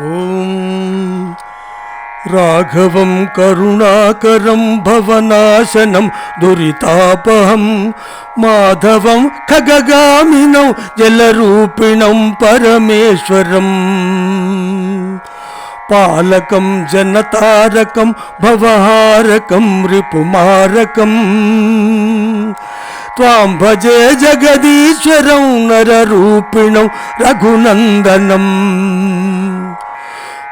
ఓం. రాఘవం కరుణాకరం భవనాశనం దురితాపహం మాధవం ఖగగామినం జలరూపిణం పరమేశ్వరం. పాలకం జనతారకం భవహారకం రిపుమారకం. త్వాం భజే జగదీశ్వరం నరరూపిణం రఘునందనం.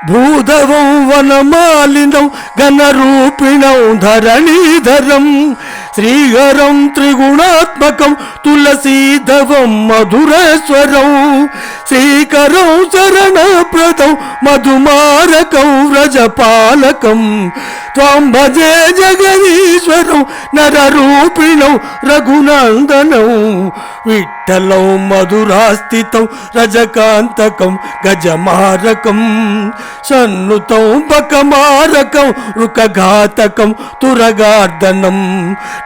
భూధవం వనమాలినం ఘనరూపిణం ధరణీధరం శ్రీహరం త్రిగుణాత్మకం తులసీధవం మధురేశ్వరం. శ్రీకరం శరణప్రదం మధుమారకం వ్రజపాలకం. త్వం భజే జగదీశ్వరం నరరూపిణం రఘునందనం. విఠలం మధురాస్థితం రజకాంతకం గజమారకం. సన్నుతం బకమారకం రుకఘాతకం తురగార్దనం.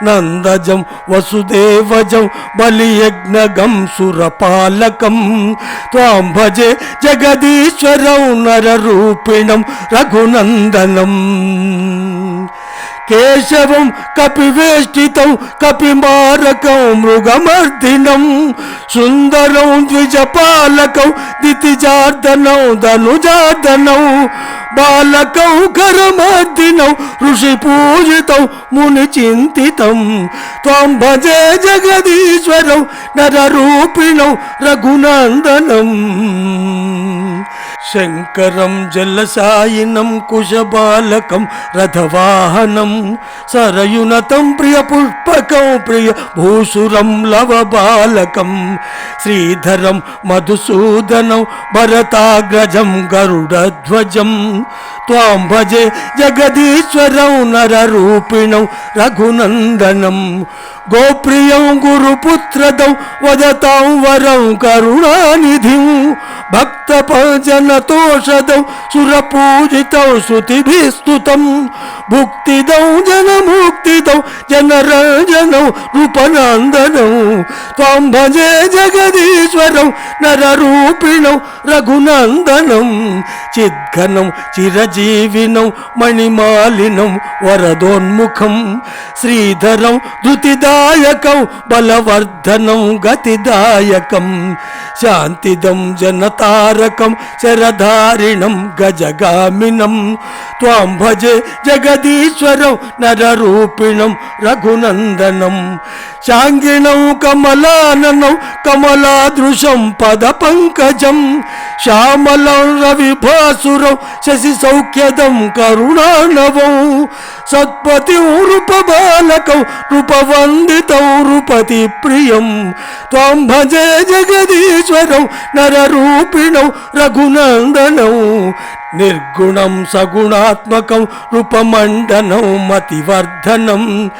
నందజం వసుదేవజం బలియజ్ఞగం సురపాలకం త్వాం భజే జగదీశ్వరం నరరూపిణం రఘునందనం. కేశవం కపివేష్టితం కపిమారకం మృగమర్దినం సుందరం ద్విజపాలకం దితిజార్దనం ధనుజార్దనం బాలకౌకరమర్దినౌ ఋషి పూజితౌ ముని చింతితం. త్వం భజే జగదీశ్వరం నరరూపిణం రఘునందనం. शङ्करं, जलसायिनं, कुशबालकं, रथवाहनं, सरयुनतं, प्रियपुष्पकं, प्रियभूषुरं, लवबालकं, श्रीधरं, मधुसूदनं, भरताग्रजं, गरुडध्वजं, त्वां भजे जगदीश्वरौ, नररूपिणौ, रघुनन्दनं, गोप्रियं, गुरुपुत्रदौ, वदतां वरं करुणानिधिम् భజనతోషదం సురపూజితం శృతిభిస్తుతం. భుక్తిదం జనముక్తిదం జనరంజనం రూపనందనం. త్వం భజే జగదీశ్వరం నరరూపిణం రఘునందనం. చిద్ఘనం చిరజీవినం మణిమాలినం వరదోన్ముఖం. శ్రీధరం ధృతిదాయకం బలవర్ధనం గతిదాయకం. శాంతిదం జనతారకం శరధారిణం గజగామినం త్వాం భజే జగదీశ్వరం నరరూపిణం రఘునందనం శాంగిణం కమలాననం కమలాదృశం పద పంకజం. శ్యామలం రవిభాసురం శశి సౌఖ్యదం కరుణానవం. సత్పతి నృపబాలకం నృపవందితం నృపతి ప్రియం. త్వం భజే జగదీశ్వరం నరరూపిణం రఘునందనం. నిర్గుణం సగుణాత్మకం రూపమండనం మతివర్ధనం.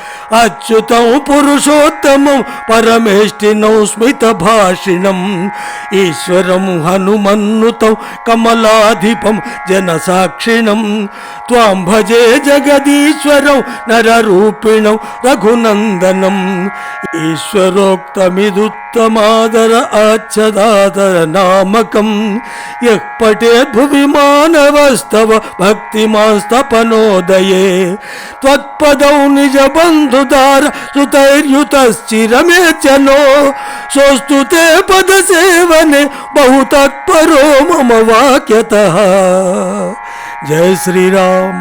అచ్యుతం పురుషోత్తమం పరమేష్టినం స్మిత భాషిణం. ఈశ్వరం హనుమన్నుతం కమలాధిపం జనసాక్షిణం. త్వాం భజే జగదీశ్వరం నరరూపిణం రఘునందనం. ఈశ్వరోక్తమిదుత్తమాదర ఆచ్ఛదాదర నామకం. యః పఠేత్ భువి स्तव भक्तिमांस्तपनोदये। त्वत्पदौ चिर सुतैर्युतश्चिरमे नो सोऽस्तु ते पदसेवने बहु तत्परो मम वाक्यतः। जय श्री राम